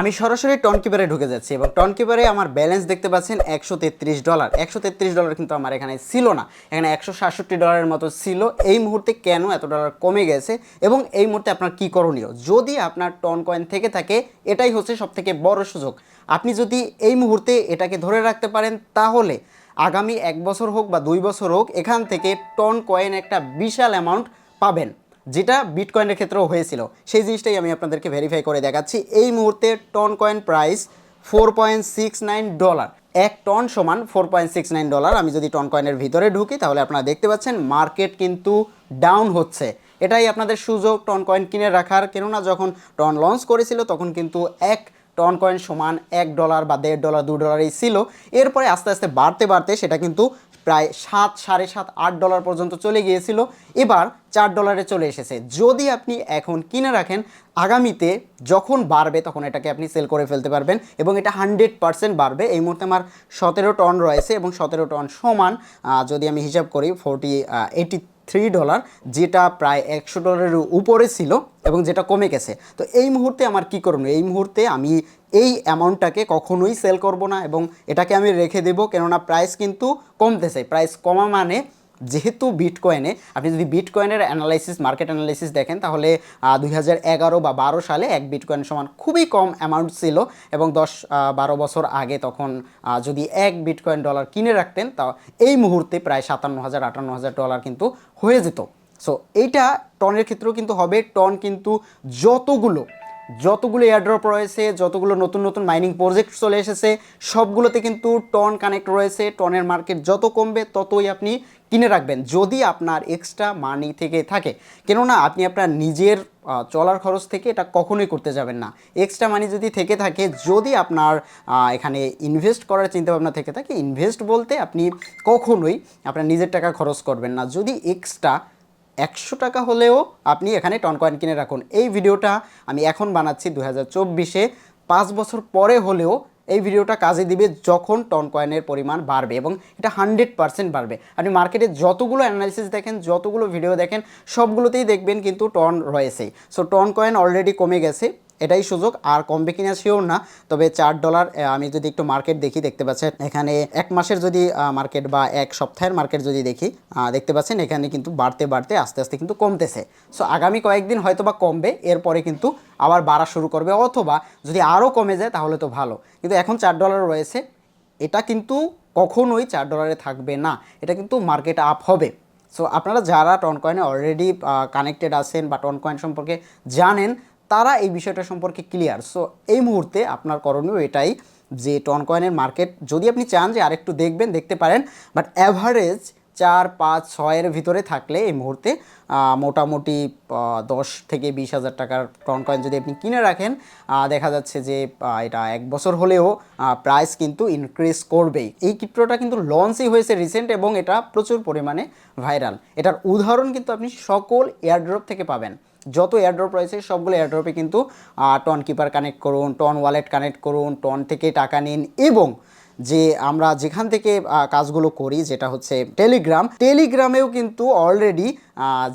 আমি সরাসরি টন কিপারে ঢুকে যাচ্ছি এবং টন কিপারে আমার ব্যালেন্স দেখতে পাচ্ছেন একশো তেত্রিশ ডলার একশো তেত্রিশ ডলার কিন্তু আমার এখানে ছিল না। এখানে একশো সাতষট্টি ডলারের মতো ছিল। এই মুহূর্তে কেন এত ডলার কমে গেছে এবং এই মুহূর্তে আপনার কী করণীয়? যদি আপনার টন কয়েন থেকে থাকে, এটাই হচ্ছে সবথেকে বড় সুযোগ। আপনি যদি এই মুহূর্তে এটাকে ধরে রাখতে পারেন, তাহলে আগামী এক বছর হোক বা দুই বছর হোক, এখান থেকে টন কয়েন একটা বিশাল অ্যামাউন্ট পাবেন। যেটা বিটকয়েনের ক্ষেত্রেও হয়েছিল। সেই জিনিসটাই আমি আপনাদেরকে ভেরিফাই করে দেখাচ্ছি। এই মুহূর্তে Ton coin price four point six nine dollar এক টন সমান four point six nine dollar আমি যদি টন কয়েনের ভিতরে ঢুকি, তাহলে আপনারা দেখতে পাচ্ছেন মার্কেট কিন্তু ডাউন হচ্ছে। এটাই আপনাদের সুযোগ টন কয়েন কিনে রাখার। কেননা যখন টন লঞ্চ করেছিল, তখন কিন্তু এক টন কয়েন সমান এক ডলার বা দেড় ডলার দু ডলারই ছিল। এরপরে আস্তে আস্তে বাড়তে বাড়তে সেটা কিন্তু প্রায় সাত, সাড়ে সাত, আট ডলার পর্যন্ত চলে গিয়েছিল। এবার চার ডলারে চলে এসেছে। যদি আপনি এখন কিনে রাখেন, আগামীতে যখন বাড়বে তখন এটাকে আপনি সেল করে ফেলতে পারবেন এবং এটা হান্ড্রেড পারসেন্ট বাড়বে। এই মুহূর্তে আমার সতেরো টন রয়েছে এবং সতেরো টন সমান যদি আমি হিসাব করি ফোরটি এইটি থ্রি ডলার যেটা প্রায় একশো ডলারের উপরে ছিল এবং যেটা কমে গেছে। তো এই মুহূর্তে আমার কি করণীয়? এই মুহূর্তে আমি এই অ্যামাউন্টটাকে কখনোই সেল করব না এবং এটাকে আমি রেখে দেবো কেননা প্রাইস কিন্তু কমতেছে। প্রাইস কমা মানে যেহেতু বিটকয়েনে আপনি যদি বিটকয়েনের অ্যানালাইসিস মার্কেট অ্যানালাইসিস দেখেন, তাহলে দুই হাজার এগারো বা বারো সালে এক বিটকয়েন সমান খুবই কম অ্যামাউন্ট ছিল এবং দশ বারো বছর আগে তখন যদি এক বিটকয়েন ডলার কিনে রাখতেন, তা এই মুহূর্তে প্রায় সাতান্ন হাজার আটান্ন হাজার ডলার কিন্তু হয়ে যেত। সো এইটা টনের ক্ষেত্রেও কিন্তু হবে, টন কিন্তু যতগুলো যতগুলো এয়ারড্রপ রয়েছে, যতগুলো নতুন নতুন মাইনিং প্রজেক্ট চলে এসেছে, সবগুলোতে কিন্তু টন কানেক্ট রয়েছে। টনের মার্কেট যত কমবে, ততই আপনি কিনে রাখবেন, যদি আপনার এক্সট্রা মানি থেকে থাকে। কেননা, আপনি আপনার নিজের চলার খরচ থেকে এটা কখনোই করতে যাবেন না। এক্সট্রা মানি যদি থেকে থাকে, যদি আপনার এখানে ইনভেস্ট করার চিন্তাভাবনা থেকে থাকে ইনভেস্ট বলতে আপনি কখনোই আপনার নিজের টাকা খরচ করবেন না। যদি এক্সট্রা একশো টাকা হলেও আপনি এখানে টন কয়েন কিনে রাখুন। এই ভিডিওটা আমি এখন বানাচ্ছি দু হাজার চব্বিশে। পাঁচ বছর পরে হলেও এই ভিডিওটা কাজে দিবে যখন টন কয়েনের পরিমাণ বাড়বে এবং এটা হান্ড্রেড পারসেন্ট বাড়বে। আপনি মার্কেটে যতগুলো অ্যানালিসিস দেখেন, যতগুলো ভিডিও দেখেন, সবগুলোতেই দেখবেন কিন্তু টন রয়েছে সো, টন কয়েন অলরেডি কমে গেছে। এটাই সুযোগ, আর কমবে কিনা শিওর না। তবে চার ডলার আমি যদি একটু মার্কেট দেখি, দেখতে পাচ্ছেন, এখানে এক মাসের যদি মার্কেট বা এক সপ্তাহের মার্কেট যদি দেখি দেখতে পাচ্ছেন, এখানে কিন্তু বাড়তে বাড়তে, আস্তে আস্তে কিন্তু কমতেছে। সো আগামী কয়েকদিন হয়তো বা কমবে, এরপরে কিন্তু আবার বাড়া শুরু করবে, অথবা যদি আরও কমে যায়, তাহলে তো ভালো। কিন্তু এখন চার ডলার রয়েছে, এটা কিন্তু কখনোই চার ডলারে থাকবে না, এটা কিন্তু মার্কেট আপ হবে। সো আপনারা যারা টন কয়েনে অলরেডি কানেক্টেড আছেন বা টন কয়েন সম্পর্কে জানেন তারা এই বিষয়টা সম্পর্কে ক্লিয়ার সো এই মুহূর্তে আপনার করণীয় এটাই যে টন কয়েনের মার্কেট যদি আপনি চান যে আরেকটু দেখবেন, দেখতে পারেন বাট অ্যাভারেজ চার, পাঁচ ছয়ের ভিতরে থাকলে এই মুহূর্তে মোটামুটি দশ থেকে বিশ হাজার টাকার টন কয়েন যদি আপনি কিনে রাখেন দেখা যাচ্ছে যে এটা এক বছর হলেও প্রাইস কিন্তু ইনক্রিজ করবেই। এই ক্রিপ্টোটা কিন্তু লঞ্চই হয়েছে রিসেন্ট এবং এটা প্রচুর পরিমাণে ভাইরাল এটার উদাহরণ কিন্তু আপনি সকল এয়ারড্রপ থেকে পাবেন। যত এয়ারড্রপ রয়েছে, সবগুলো এয়ারড্রপে কিন্তু টন কিপার কানেক্ট করুন টন ওয়ালেট কানেক্ট করুন টন থেকে টাকা নিন এবং যে আমরা যেখান থেকে কাজগুলো করি, যেটা হচ্ছে টেলিগ্রাম টেলিগ্রামেও কিন্তু অলরেডি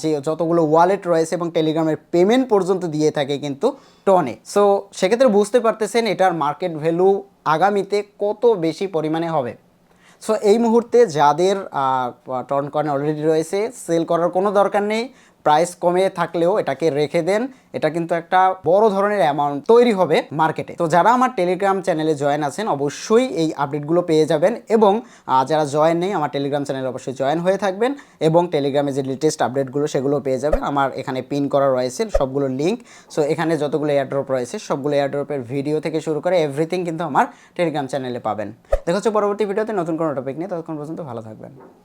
যে যতগুলো ওয়ালেট রয়েছে এবং টেলিগ্রামের পেমেন্ট পর্যন্ত দিয়ে থাকে কিন্তু টনে সো সেক্ষেত্রে বুঝতে পারতেছেন এটার মার্কেট ভ্যালু আগামীতে কত বেশি পরিমাণে হবে। সো এই মুহূর্তে যাদের টর্ন কয়েন অলরেডি রয়েছে সেল করার কোনো দরকার নেই। প্রাইস কমে থাকলেও এটাকে রেখে দেন, এটা কিন্তু একটা বড় ধরনের অ্যামাউন্ট তৈরি হবে মার্কেটে তো যারা আমার টেলিগ্রাম চ্যানেলে জয়েন আছেন, অবশ্যই এই আপডেটগুলো পেয়ে যাবেন এবং যারা জয়েন নেই, আমার টেলিগ্রাম চ্যানেলে অবশ্যই জয়েন হয়ে থাকবেন এবং টেলিগ্রামে যে লেটেস্ট আপডেটগুলো সেগুলো পেয়ে যাবেন। আমার এখানে পিন করা রয়েছে, সবগুলো লিঙ্ক সো এখানে যতগুলো এয়ারড্রপ রয়েছে, সবগুলো এয়ারড্রপের ভিডিও থেকে শুরু করে এভরিথিং কিন্তু আমার টেলিগ্রাম চ্যানেলে পাবেন। দেখা হচ্ছে পরবর্তী ভিডিওতে নতুন কোনো টপিক নিয়ে, ততক্ষণ পর্যন্ত ভালো থাকবেন।